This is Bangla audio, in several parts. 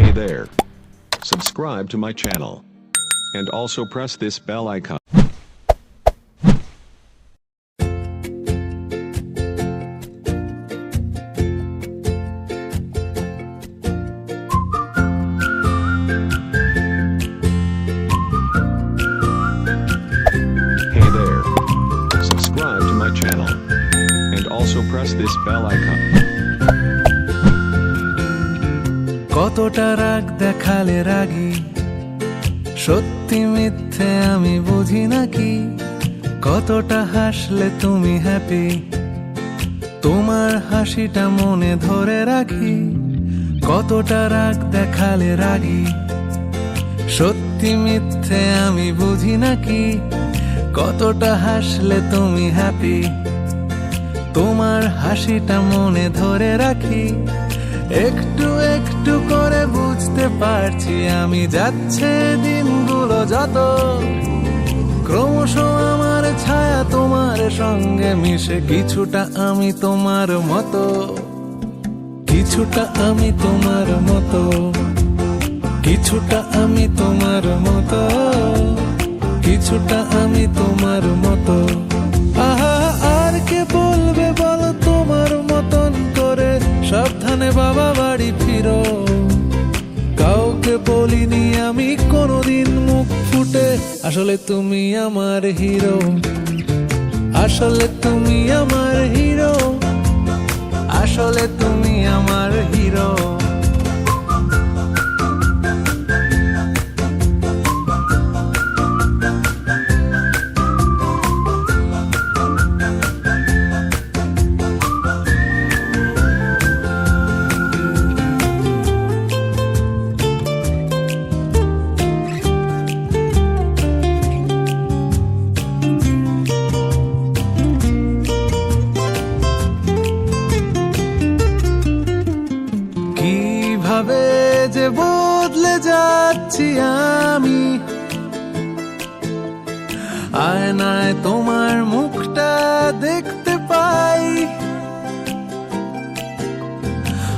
Hey there. Subscribe to my channel. And also press this bell icon. Hey there. Subscribe to my channel. And also press this bell icon. কতটা রাগ দেখালে রাগি? সত্যি মিথ্যে আমি বুঝি নাকি কতটা হাসলে তুমি হ্যাপি তোমার হাসিটা মনে ধরে রাখি। কতটা রাগ দেখালে রাগি? সত্যি মিথ্যে আমি বুঝি নাকি কতটা হাসলে তুমি হ্যাপি তোমার হাসিটা মনে ধরে রাখি। একটু একটু করে বুঝতে পারছি আমি যাচ্ছে দিনগুলো যত। ক্রমশ আমার ছায়া তোমার সঙ্গে মিশে, কিছুটা আমি তোমার মতো। কিছুটা আমি তোমার মতো। কিছুটা আমি তোমার মতো। কিছুটা আমি তোমার মতো। আহা, আর কে বলবে বলো তোমার মতন করে? সাবধানে বাবা বাড়ি ফিরো। কাউকে বলিনি আমি কোনোদিন মুখ ফুটে। আসলে তুমি আমার হিরো। আসলে তুমি আমার হিরো। আসলে তুমি আমার হিরো। কীভাবে যে বদলে যাচ্ছি আমি? আয়নায় তোমার মুখটা দেখতে পাই।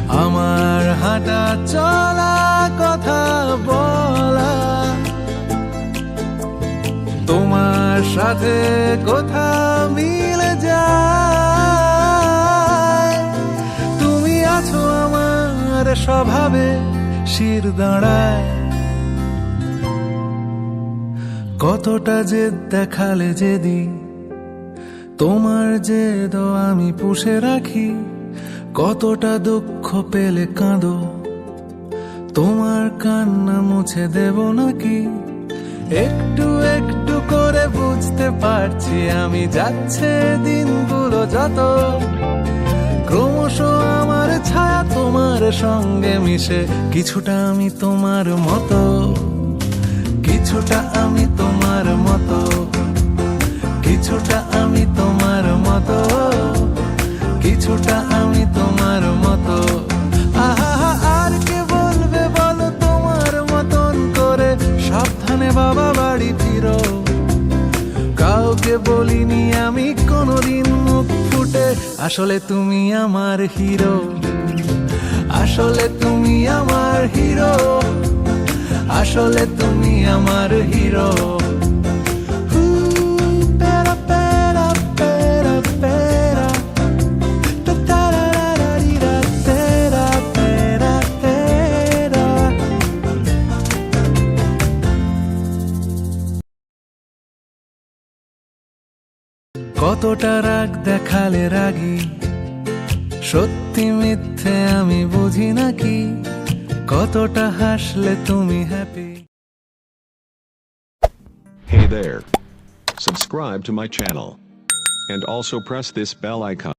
আমার হাঁটা চলা কথা বলা। তোমার সাথে কথা স্বভাবে শির দাঁড়ায়। কতটা যে দেখালে যেদিন তোমার যে আমি পুষে রাখি, কতটা দুঃখ পেলে কাঁদো। তোমার কান্না মুছে দেব নাকি? একটু একটু করে বুঝতে পারছি আমি যাচ্ছে দিনগুলো যত। ক্রমশ আমার সঙ্গে মিশে কিছুটা আমি তোমার মতো, কিছুটা আমি তোমার মতো, কিছুটা আমি তোমার মতো, কিছুটা আমি তোমার মতো। আর কে বলবে বলো তোমার মতন করে? সাবধানে বাবা বাড়ি ফিরো। কাউকে বলিনি আমি কোনোদিন মুখ ফুটে। আসলে তুমি আমার হিরো। আসলে তুমি আমার হিরো। আসলে তুমি আমার হিরো। কতটা রাগ দেখালে রাগি সত্যি মিথ্যে আমি বুঝি নাকি কতটা হাসলে তুমি happy Hey there. Subscribe to my channel. And also press this bell icon.